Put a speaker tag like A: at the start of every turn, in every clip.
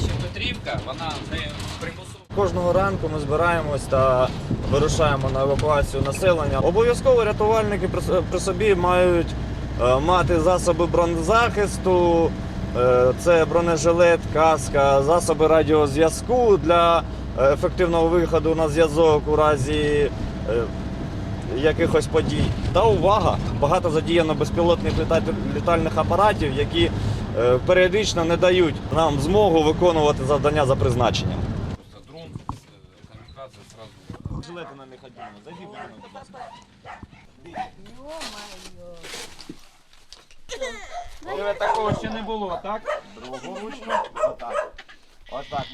A: селище Петрівка, вона не примусово.
B: Кожного ранку ми збираємось та вирушаємо на евакуацію населення. Обов'язково рятувальники при собі мають е, мати засоби бронезахисту, е, це бронежилет, каска, засоби радіозв'язку для е, ефективного виходу на зв'язок у разі якихось подій. Та увага! Багато задіяно безпілотних літальних апаратів, які періодично не дають нам змогу виконувати завдання за призначенням.
A: Просто дрон, е, камікадзе, зразу.
B: Жилети на необхідно. Загибли, будь ласка.
A: Але такого ще не було, так?
B: Другу ручку. Отак. Отак.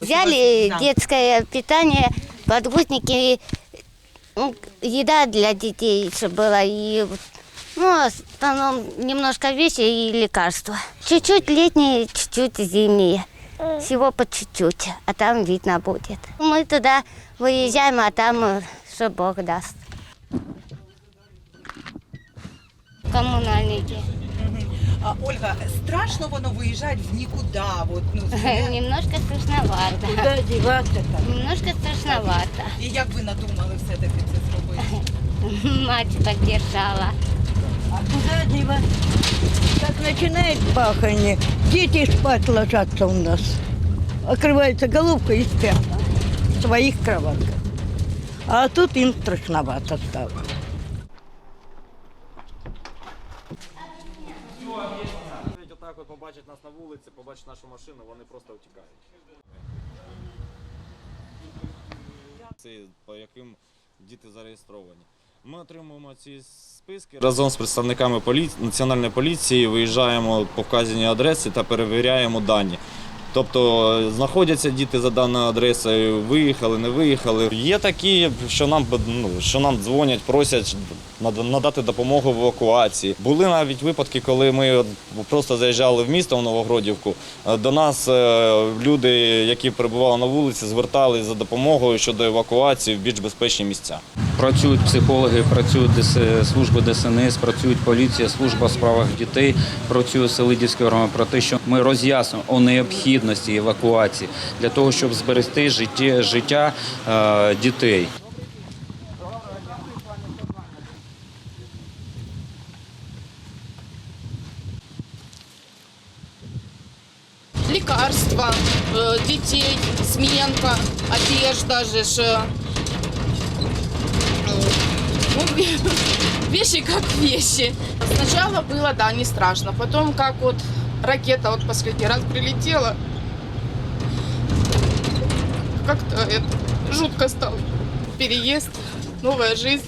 C: Взяли детское питание, подгузники, еда для детей, чтобы была, и ну, в основном немножко вещи и лекарства. Чуть-чуть летние, чуть-чуть зимние. Всего по чуть-чуть, а там видно будет. Мы туда выезжаем, а там э, что Бог даст. Коммунальники.
D: А, Ольга, страшно воно виїжджати в нікуди. От, ну, це-
C: Немножко страшновато.
E: Куда деваться там?
C: Немножко страшновато.
D: І як ви надумали все-таки це зробити?
C: Мать поддержала.
E: А куда деваться? Как начинает бахание, дети спать ложатся у нас. Окрывается головка и спят в своих кроватках. А тут им страшновато стало.
B: Отак от побачать нас на вулиці, побачать нашу машину, вони просто втікають. Це по яким діти зареєстровані. Ми отримуємо ці списки разом з представниками полі... національної поліції, виїжджаємо по вказаній адресі та перевіряємо дані. Тобто знаходяться діти за даною адресою, виїхали, не виїхали. Є такі, що нам ну, що нам дзвонять, просять нада- надати допомогу в евакуації. Були навіть випадки, коли ми просто заїжджали в місто в Новогродівку. е, До нас е, люди, які перебували на вулиці, звертались за допомогою щодо евакуації в більш безпечні місця.
F: Працюють психологи, працюють служби ДСНС, працюють поліція, служба в справах дітей, працює Селидівський орган про те, що ми роз'яснюємо о необхідності евакуації для того, щоб зберегти життя, життя е, дітей.
G: лекарства, э, детей, сменка, одежда же вещи как вещи. Сначала было, да, не страшно. Потом как вот ракета вот последний раз прилетела, как-то это жутко стало. Переезд, новая жизнь.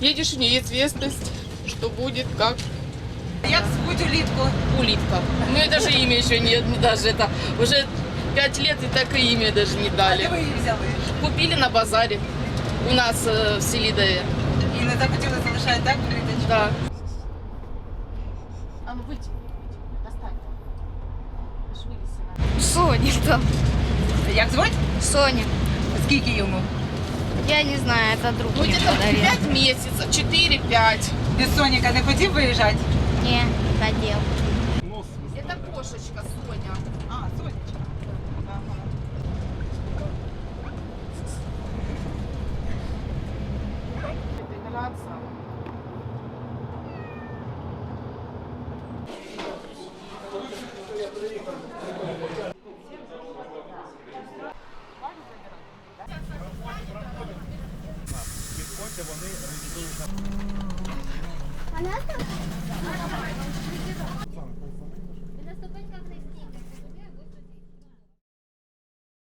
G: Едешь в неизвестность, что будет, как.
D: Як звуть улітку?
G: Улитка. У нее даже имя еще нет, даже это уже пять лет и так и имя даже не
D: Де
G: дали.
D: ви її взяли?
G: Купили на базаре у нас э, в Селидове.
D: І не захотіли залишати так прийти?
G: Да. А ну выйти, достань. Аж вывесено.
H: Соня там.
D: Як звуть?
H: Соня.
D: Скільки йому?
H: Я не знаю, это друг
G: Ну
H: мне
G: где-то
H: подарил.
G: 5 месяцев, 4-5.
D: Без Соніка не хотів виїжджати?
H: Не, хотел.
G: Это кошечка Соня. Ингаляция.